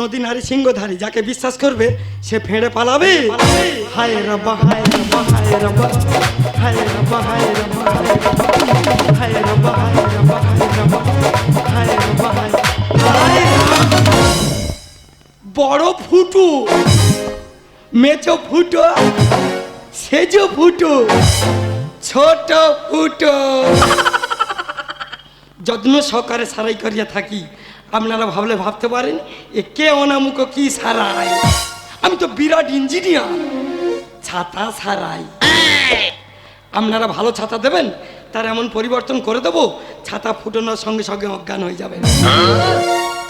নদী নারী সিংহধারী যাকে বিশ্বাস করবে সে ফেঁড়ে পালাবে হায় রব্বা হায় রব্বা হায় রব্বা হায় রব্বা হায় রব্বা হায় রব্বা হায় রব্বা হায় রব্বা হায় রব্বা হায় হায় হায় বড় ফুটু মেচো ফুটো সেজো ফুটো ছোট ফুটো যত্ন সহকারে সারাই করিয়া থাকি, আপনারা ভাবলে ভাবতে পারেন, এ কে অনামুখ কি সারাই? আমি তো বিরাট ইঞ্জিনিয়ার ছাতা সারাই। আপনারা ভালো ছাতা দেবেন, তার এমন পরিবর্তন করে দেবো, ছাতা ফুটানোর সঙ্গে সঙ্গে অজ্ঞান হয়ে যাবে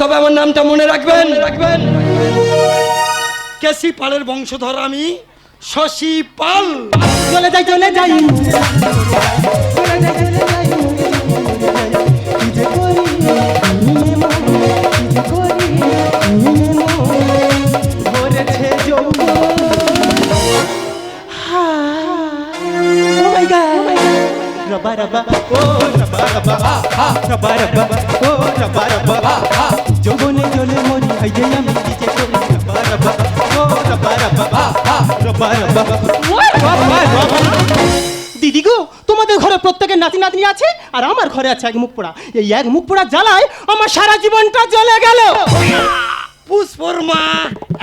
তবে আমার নামটা মনে রাখবেন রাখবেন? কেসি পালের বংশধর আমি, শশী পাল। চলে যাই চলে যাই। rubber rubber oh rubber rubber ah ah rubber rubber oh rubber rubber ah ah jongone jole mori aye na mi dije kori rubber rubber oh rubber rubber ah ah rubber rubber দিদি গো তোমাদের ঘরে প্রত্যেকের নাতি নাতনি আছে আর আমার ঘরে আছে এক মুখ পোড়া। এই এক মুখ পোড়া জ্বালায় আমার সারা জীবনটা জ্বলে গেল। পুষ্পর মা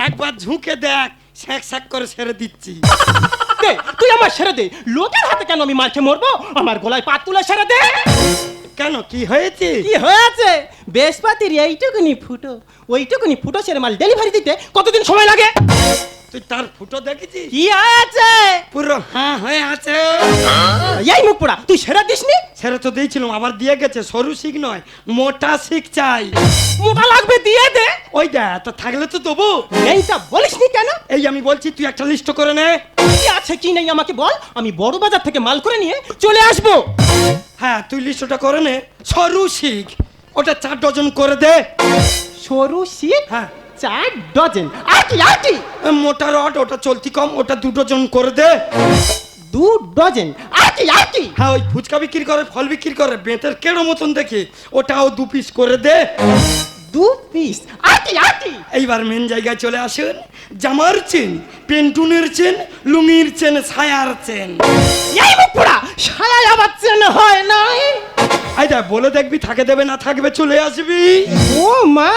একবার ঝুঁকে দেখ স্যাক স্যাক করে ছেড়ে দিচ্ছি। দে তুই আমার সেরে দে। লোকের হাতে কেন আমি মারকে মরবো? আমার গলায় পাত তুলে সেরে দে। কেন কি হয়েছে? কি হয়েছে? বেশপাতির এইটুকুনি ফুটো ওইটুকুনি ফুটো ছেড়ে মাল ডেলিভারি দিতে কতদিন সময় লাগে? তুই তার ফুটো দেখেছিস? কি আছে? পুরো হ্যাঁ হয়ে আছে। এই মুখ পোড়া তুই সেরা দিসনি? সেরা তো দিয়েছিলাম আবার দিয়ে গেছে সরু শিখ নয় মোটা শিখ চাই। মোটা লাগবে দিয়ে দে। ওই দেখ তো থাকলে তো দেবো এইটা বলিসনি কেন? এই আমি বলছি তুই একটা লিস্ট করে নে। কি আছে কি নেই আমাকে বল। আমি বড় বাজার থেকে মাল করে নিয়ে চলে আসব। হ্যাঁ তুই লিস্টটা করে নে। সরু শিখ ওটা চার ডজন করে দে। সরু শিখ? হ্যাঁ। চার ডজন। আর কি আর কি মোটা রড ওটা চলতি কম ওটা দু ডজন করে দে। দু ডজন। আর কি আর কি হ্যাঁ ওই ফুচকা বিক্রি করে ফল বিক্রি করে বেতের কেড়ো মতন দেখে ওটাও দু পিস করে দে। দু পিস আর কি এইবার মেন জায়গায় চলে আসুন জামার চেন পেন্টুনের চেন লুঙ্গির চেন ছায়ার চেন। এই মুখ পোড়া সায়া আবার চেন হয় নাই। আই দেখ বলে দেখবি থাকে দেবে না থাকবে চলে আসবি। ও মা।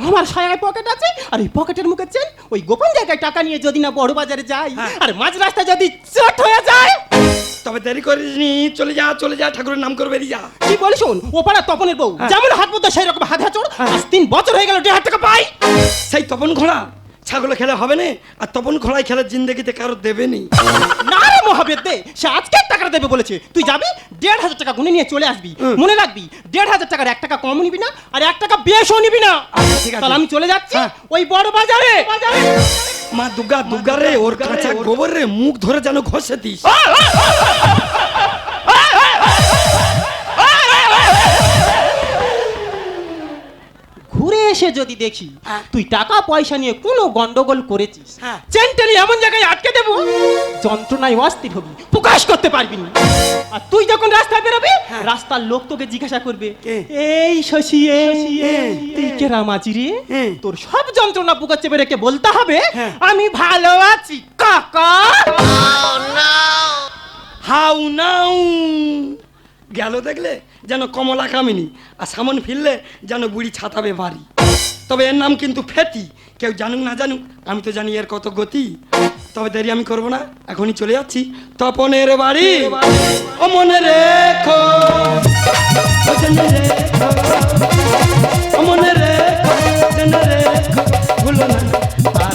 আমার সায়ায় পকেট আছে আর ওই পকেটের মুখে চেন ওই গোপন জায়গায় টাকা নিয়ে যদি না বড় বাজারে যাই হ্যাঁ। আর মাঝ রাস্তায় যদি চট হয়ে যায়। তবে দেরি করিস নি চলে যা চলে যা ঠাকুরের নাম করে বেরিয়ে যা। কি বলিস শোন ও পাড়া তপনের বউ হ্যাঁ। যেমন হাত মতো সেই রকম হাত হাঁচড় আজ তিন বছর হয়ে গেল দেড় হাজার টাকা পাই। সেই তপন ঘোড়া ছাগল খেলে হবে না আর তপন ঘোড়ায় খেলে জিন্দগিতে কারও দেবে নি না রে মহাবীর দে সে আজকে টাকা দেবে বলেছে তুই যাবি দেড় হাজার টাকা গুনে নিয়ে চলে আসবি মনে রাখবি দেড় হাজার টাকার এক টাকা কম নিবি না আর এক টাকা বেশও নিবি না আচ্ছা, ঠিক আছে। তাহলে আমি চলে যাচ্ছি হ্যাঁ। ওই বড় বাজারে বাজারে মা দুর্গা দুর্গা রে ওর কাঁচা গোবর রে মুখ ধরে যেন ঘষে দিস এসে যদি দেখি হ্যাঁ। তুই টাকা পয়সা নিয়ে কোনো গন্ডগোল করেছিস হ্যাঁ। চেন টেনে এমন জায়গায় আটকে দেবো যন্ত্রণায় অস্থির হবি প্রকাশ করতে পারবি না আর তুই যখন রাস্তায় বেরোবি হ্যাঁ। রাস্তার লোক তোকে জিজ্ঞাসা করবে এই শশী হ্যাঁ। তুই কে রামাজি রে হ্যাঁ। তোর সব যন্ত্রণা চেপে রেখে বলতে হবে হ্যাঁ। আমি ভালো আছি কাকা হাউ নাউ গেল দেখলে যেন কমলা কামিনী, আর সামন ফিরলে যেন বুড়ি ছাতাবে বাড়ি তবে এর নাম কিন্তু ফেতি, কেউ জানুক না জানুক, আমি তো জানি এর কত গতি তবে দেরি আমি করব না, এখনই চলে যাচ্ছি তপনের বাড়ি ও মনে রেখো আর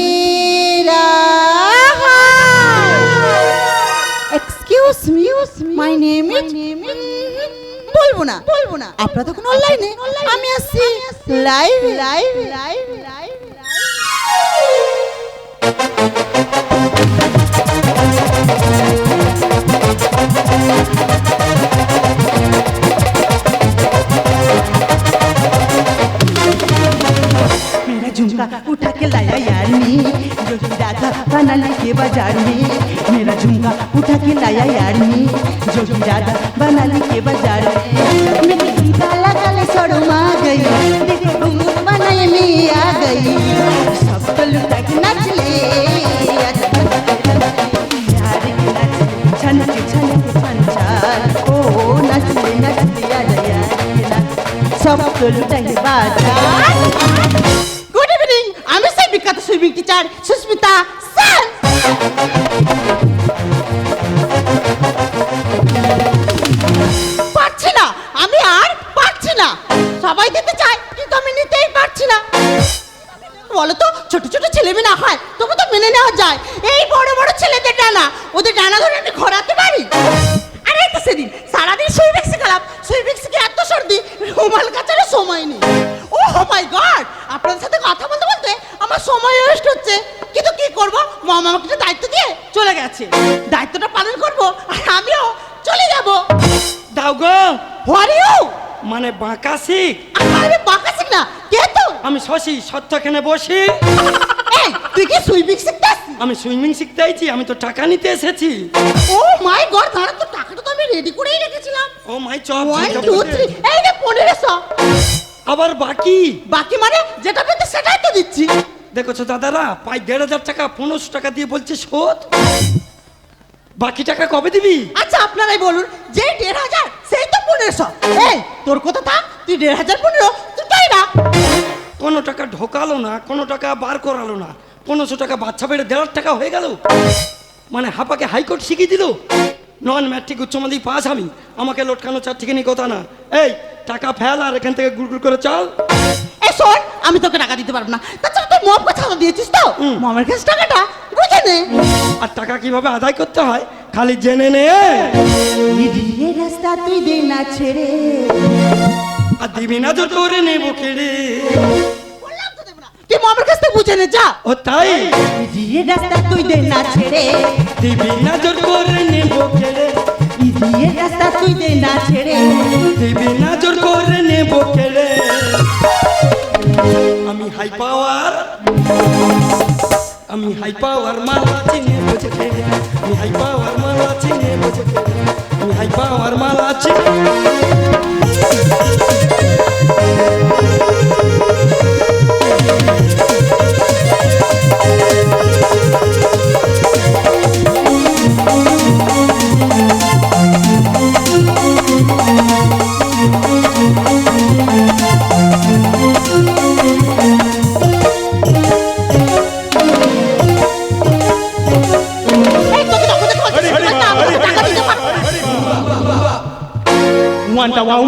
My name is বলব না। বলব না। আপনারা তখন অনলাইনে আমি আসছি লাইভ লাইভ লাইভ লাইভ मेरा राधा बना के बाजार में मेरा झुमका उठा के लाया यार ने जो राधा बना के बाजार में मेरी झुमका लगा ले सड़मा गई देखो घुंघरू बनाए में आ गई सब तो लुटा के नाच ले यार के नाच छन के छन के संचार ओ नाच ले नाच ले आ जा यार के नाच সব তো লুটাই বাজার গুড ইভিনিং আমি সেই বিখ্যাত সুইমিং টিচার সুস্মিতা বাঁকা শিখ আরে বাঁকাছিস না কে তো? আমি শশী সত্যখানে বসি। তুই কি সুইমিক্স শিখতেছিস? আমি সুইমিং শিখতে আইছি আমি তো টাকা নিতে এসেছি। ও মাই গড দাঁড়া তো টাকাটা তো আমি রেডি করেই রেখেছিলাম। ও মাই চপ যেটা টু বলতে। থ্রি এই যে পনেরোশো আবার বাকি? বাকি মানে যেটা পেতে সেটাই তো দিচ্ছি। দেখেছ দাদারা পাই দেড় হাজার টাকা পনেরোশো টাকা দিয়ে বলছে শোধ। বাকি টাকা কবে দিবি? আচ্ছা আপনারাই বলুন যে দেড় হাজার সেই তো পনেরোশো। এই তোর কথা থাক তুই দেড় হাজার পনেরো তুই তাই না? কোনো টাকা ঢোকালো না কোনো টাকা বার করালো না। পনেরোশো টাকা বাচ্চা বেড়ে দেড় টাকা হয়ে গেল। মানে হাপাকে হাইকোর্ট শিখিয়ে দিল? নন ম্যাট্রিক উচ্চ মাধ্যমিক পাস আমি আমাকে লটকানো চার ঠিক নেই কথা না। এই টাকা ফেল আর এখান থেকে গুড় গুড় করে চল। শোন আমি তোকে টাকা দিতে পারব না। তাছাড়া তুই মম কথা দিয়েছিস তো। মমের কাছে টাকাটা বুঝে নে। আর টাকা কীভাবে আদায় করতে হয় খালি জেনে নে। রাস্তা তুই দে না ছেড়ে। আর দিবি না তো তোরে নেব কেড়ে। দেবো তুই মমের কাছ থেকে বুঝে নে যা। ও তাই? নিরিয়ে রাস্তা তুই দে না ছেড়ে। দিবি না জোর করে নেব কেড়ে। নিরিয়ে রাস্তা তুই দে না ছেড়ে। দিবি না জোর করে নেব কেড়ে। আমি হাই পাওয়ার আমি হাই পাওয়ার মালা চিনে বোঝে কেড়ে আমি হাই পাওয়ার মালা চিনে বোঝে আমি হাই পাওয়ার মালা চিনে।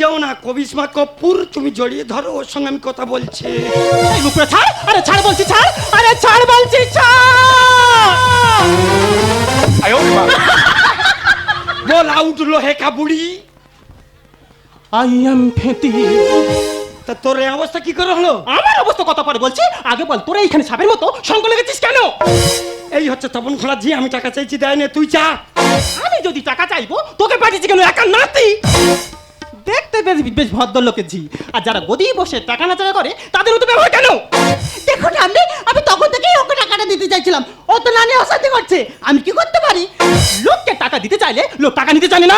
যেও না কবিসমা কপুর তুমি জড়িয়ে ধরো ওর সঙ্গে আমি কথা বলছি। এই ছাড়! আরে ছাড় বলছি ছাড়! আরে ছাড় বলছি ছাড়! বল আউট লোহে কাবুড়ি। আই এম ফেতি। তা তোর এই অবস্থা কি করে হলো? আমার অবস্থা কত পরে বলছি? আগে বল তোরা এইখানে সাপের মতো সঙ্গ লেগেছিস কেন? এই হচ্ছে তপন খোলা জি আমি টাকা চাইছি দেয় না তুই চা আমি যদি টাকা চাইব তোকে পাঠিয়েছি কেন একা নাতি? বেশ বেশ ভদ্রলোকের ঝি। আর যারা গদি বসে টাকা নাচাড়া করে, তাদের তো ব্যবহার কেন? দেখুন আপনি আমি তখন থেকেই ওকে টাকাটা দিতে চাইছিলাম। ও তো নানি অশান্তি করছে। আমি কি করতে পারি? লোককে টাকা দিতে চাইলে লোক টাকা নিতে জানে না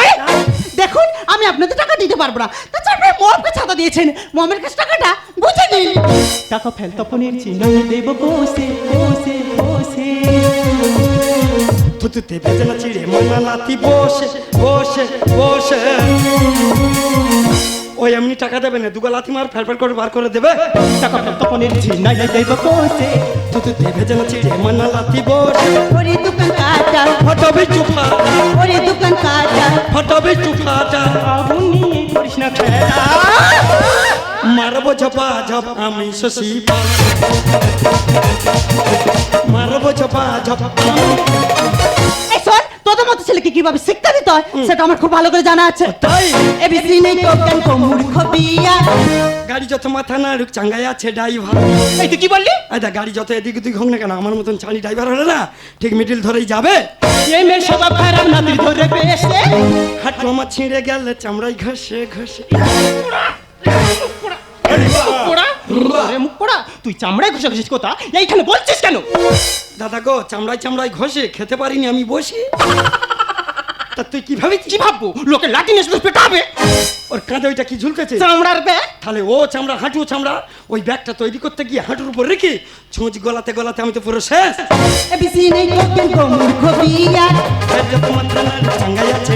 দেখুন, আমি আপনাদের টাকা দিতে পারব না। তাছাড়া আপনি মমকে ছাতা দিয়েছেন। মমের কাছে টাকাটা বুঝে নিন। টাকা ফেল তপনের চিহ্ন দেব বসে বসে বসে। থুতুতে ভেজে না চিড়ে মনা লাতি বসে বসে বসে। ওই এমনি টাকা দেবে না দুগা লাথি মার ফের ফের করে বার করে দেবে। টাকা ফেল তপনের চিহ্ন দেব বসে থুতুতে ভেজে না চিড়ে মনা লাতি বসে। ওরে দোকান কাটা। ফটাবে চুফাটা ওরে দোকান কাটা। ফটাবে চুফাটা আগুন নিয়ে করিস না খেলা। মারবো ঝপা ঝপ আমি শশী পাল। মারবো ঝপা ঝপ শোন তোদের মতো ছেলেকে কীভাবে শিক্ষা দিতে হয় সেটা আমার খুব ভালো করে জানা আছে। তাই? এবিসি নেই টোকেন কো মূর্খ বিয়া? গাড়ি যত মাথা না রুক চাঙ্গাই আছে ড্রাইভার। এই তুই কি বললি? আচ্ছা গাড়ি যত এদিক ওদিক হোক না কেন আমার মতন চাঁড়ি ড্রাইভার হলে না ঠিক মিডিল ধরেই যাবে। এই মেয়ের স্বভাব খারাপ না তুই ধরে পেয়েছে। হাঁটু আমার ছিঁড়ে গেলে চামড়াই ঘষে ঘষে। মুখ পোড়া? তুই চামড়ায় ঘষে ঘষিস কোথা এইখানে বলছিস কেন? দাদা গো চামড়াই চামড়াই ঘষে খেতে পারিনি আমি বসি। তা তুই কি ভাবি কি ভাববো? লোকে লাঠি নিয়ে শুধু পেটাবে। ওর কাঁধে ওইটা কি ঝুলতেছে চামড়ার ব্যাগ। তাহলে ও চামড়া হাঁটু চামড়া ওই ব্যাগটা তৈরি করতে গিয়ে হাঁটুর উপর রেখে ছুঁচ গলাতে গলাতে আমি তো পুরো শেষ। এবিসি নেই কো মূর্খ চাঙ্গাই আছে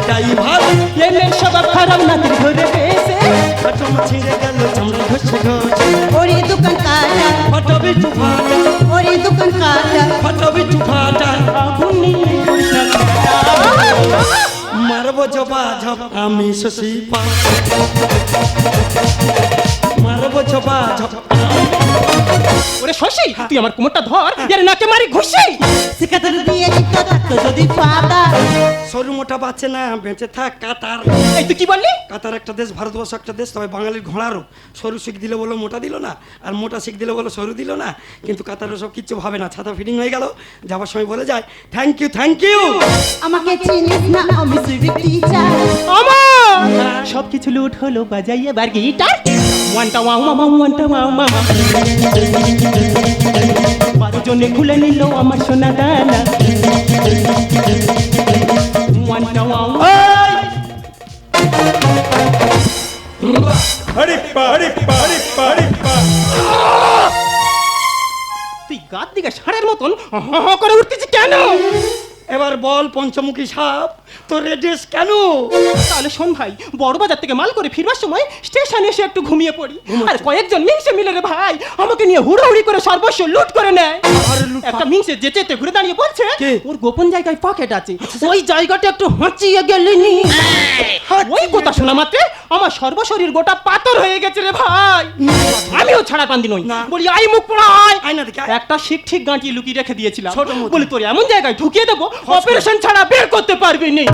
স্বভাব খারাপ না তুই ধরে পেয়েছে আমার ছিঁড়ে গেল চামড়া ঘষে ঘষে ওরে দোকান কাটা। ফটাবে চুফাটা ওরে দোকান কাটা। ফটাবে চুফাটা আগুন নিয়ে করিস না খেলা মারবো জবা ঝপ, আমি শশী পা মারব জবা ঝপ ওরে শশী তুই আমার কোমরটা ধর এর নাকে মারি ঘুষি। শিক্ষাতে দিয়ে দিত থাকতো যদি পাতা সরু মোটা বাচ্চা না বেঁচে থাক কাতার। এই তুই কি বললি? কাতার একটা দেশ ভারতবর্ষ একটা দেশ তবে বাঙালির ঘোড়ারও। সরু শিখ দিলে বলো মোটা দিল না আর মোটা শিখ দিলে বলো সরু দিল না কিন্তু কাতারও সব কিচ্ছু ভাবে না ছাতা ফিটিং হয়ে গেল যাবার সময় বলে যায় থ্যাংক ইউ থ্যাংক ইউ আমাকে চিনিস না আমি সুইট টিচার আমার! সব কিছু লুট হলো বাজাই এবার গিটার। ওয়ানটা ওয়াও মামা ওয়ানটা ওয়াও মামা। বারো জনে খুলে নিল আমার সোনা দানা। তুই গাত দিকে ষাঁড়ের মতন হ করে উঠতেছিস কেন? এবার বল পঞ্চমুখী সাপ। তোর এড্রেস কেন? তাহলে শোন ভাই থেকে মাল করে ফিরবার সময় স্টেশনে এসে একটু ঘুমিয়ে পড়ি। আর কয়েকজন মিংসে মিলে রে ভাই আমাকে নিয়ে হুড়োহুড়ি করে সর্বস্ব লুট করে নেয়। একটা মিংসে যেতে ঘুরে দাঁড়িয়ে বলছে ওর গোপন জায়গায় পকেট আছে। ওই জায়গাটা একটু হাঁচিয়ে গেলেনি। ওই কথা শোনা মাত্রে আমার সর্বশরীর গোটা পাথর হয়ে গেছে রে ভাই। আমিও ছাড়া পান্দি নই। বলি আই মুখ পোড়া আয় আয় না দেখি, আয়। একটা শিখ ঠিক গাঁটিয়ে লুকিয়ে রেখে দিয়েছিলাম। বলি তোর এমন জায়গায় ঢুকিয়ে দেবো? অপারেশন ছাড়া বের করতে পারবি নি।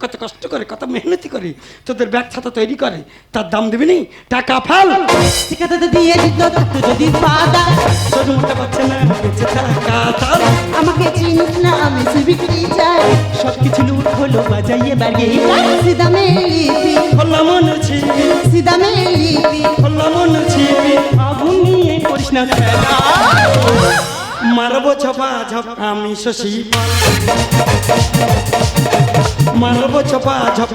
কত কষ্ট করে কত মেহনতি করে তোদের ব্যাগ ছাতা তৈরি করে তার দাম দিবি নি? টাকা ফেল। দিয়ে দিত যদি না আমাকে চিনিস না আমি টিচার সব কিছু লুট হলো বাজাইয়ে বাড়িয়ে মেলিপি মন মেলিপি করিস না মারবো ঝপা ঝপ আমি শশী মারবো ঝপা ঝপ।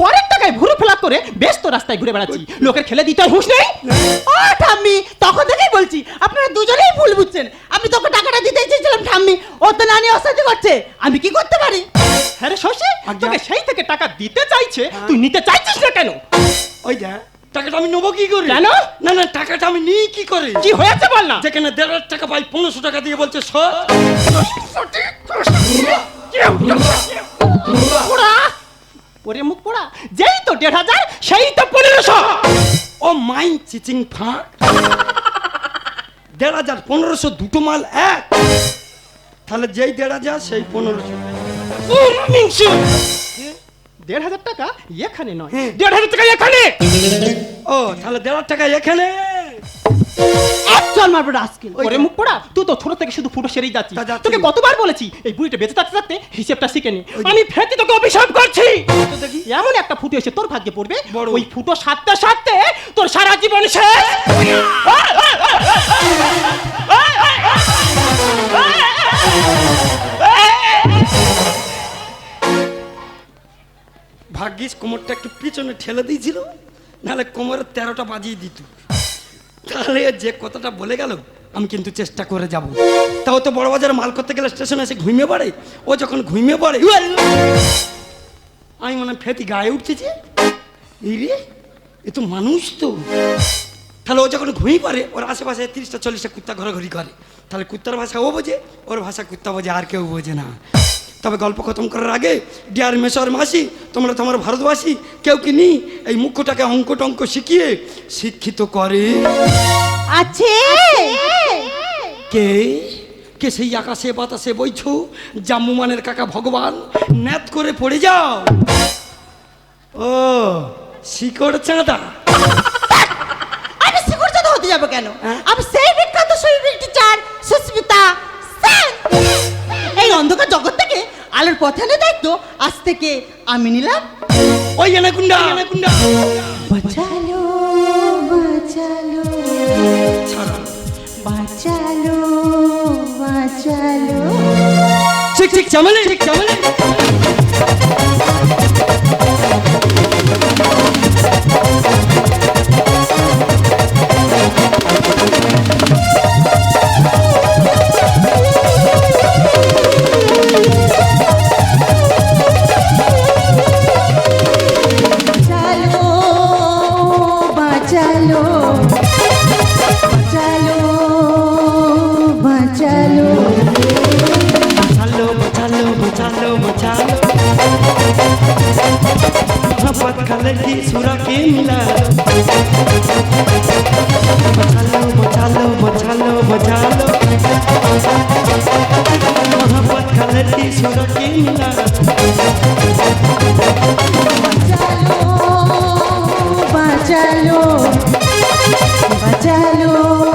পরের টাকায় ভুরু ফেলা করে ব্যস্ত রাস্তায় ঘুরে বেড়াচ্ছি। লোকের খেলে দিতে হুঁশ নেই? ও ঠাম্মি তখন থেকেই বলছি আপনারা দুজনেই ভুল বুঝছেন। আমি তোকে টাকাটা দিতে চেয়েছিলাম ঠাম্মি ও তো নানি অশান্তি করছে। আমি কি করতে পারি? হ্যাঁ রে শশী তোকে সেই থেকে টাকা দিতে চাইছে তুই নিতে চাইছিস না কেন? ওই দেখ টাকাটা আমি নেব কি করে? কেন? না না টাকাটা আমি নিই কি করে? কি হয়েছে বল না? যেখানে দেড় লাখ টাকা পাই পনেরোশো টাকা দিয়ে বলছে পোড়া? ওরে মুখ পোড়া। যেই তো দেড় হাজার সেই তো পনেরোশো। ও মাই চিচিং ফাঁক। দেড় হাজার পনেরোশো দুটো মাল এক। তাহলে যেই দেড় হাজার সেই পনেরোশো। দেড় হাজার টাকা এখানে নয়। হ্যাঁ। দেড় হাজার টাকা এখানে। ও তাহলে দেড় হাজার টাকা এখানে একজন মারবো রাস্কেল ওরে মুখ পড়া তুই তো ছোট থেকে শুধু ফুটো সেরেই যাচ্ছিস তা যাচ্ছি। তোকে কতবার বলেছি এই বুড়িটা বেঁচে থাকতে থাকতে হিসেবটা শিখে নি আমি তোকে অভিশাপ করছি তো দেখি। এমন একটা ফুটো এসে তোর ভাগ্যে পড়বে বড়। ওই ফুটো সাতটা সাততে তোর সারা জীবন শেষ ভাগ্যিস কোমরটা একটু পিছনে ঠেলে দিয়েছিল নাহলে কোমরের তেরোটা বাজিয়ে দিত। তাহলে যে কথাটা বলে গেল, আমি কিন্তু চেষ্টা করে যাব। তাও তো বড় বাজারে মাল করতে গেলে স্টেশনে এসে ঘুমিয়ে পড়ে? ও যখন ঘুমিয়ে পড়ে! আমি মনে ফেতি গায়ে উঠতেছে এই রে, এ তো মানুষ তো। তাহলে ও যখন ঘুমিয়ে পড়ে, ওর আশেপাশে তিরিশটা, চল্লিশটা কুত্তা ঘোরাঘুরি করে। তাহলে কুত্তার ভাষা ও বোঝে, ওর ভাষা কুত্তা বোঝে, আর কেউ বোঝে না। তবে গল্প খতম করার আগে ডিয়ার মেশর মাসি তোমরা তোমার ভারতবাসী কেউ কি নি এই মুখ্যটাকে অঙ্ক টঙ্ক শিখিয়ে শিক্ষিত করে। আছে। কে? কে সেই আকাশে বাতাসে বইছ জাম্মুমানের কাকা ভগবান ন্যাত করে পড়ে যাও? ও শিকড় চাঁদা। আমি শিকড়চাঁদ হতে যাব কেন? হ্যাঁ? আমি সেই বিখ্যাত শরীরের টিচার সুস্মিতা সেন। এই অন্ধকার জগৎ থেকে আলোর পথানের দায়িত্ব? আজ থেকে আমি নিলাম। ওই এনাকুন্ডা এনাকুন্ডা বাঁচালো বাঁচালো। বাঁচালো বাঁচালো। ঠিক ঠিক চামালে ঠিক চামালে সুরকে মিলালো মচালো মচালো মচালো মচালো মহব্বত খালেতি সুরকে মিলালো বাঁচালো বাঁচালো বাঁচালো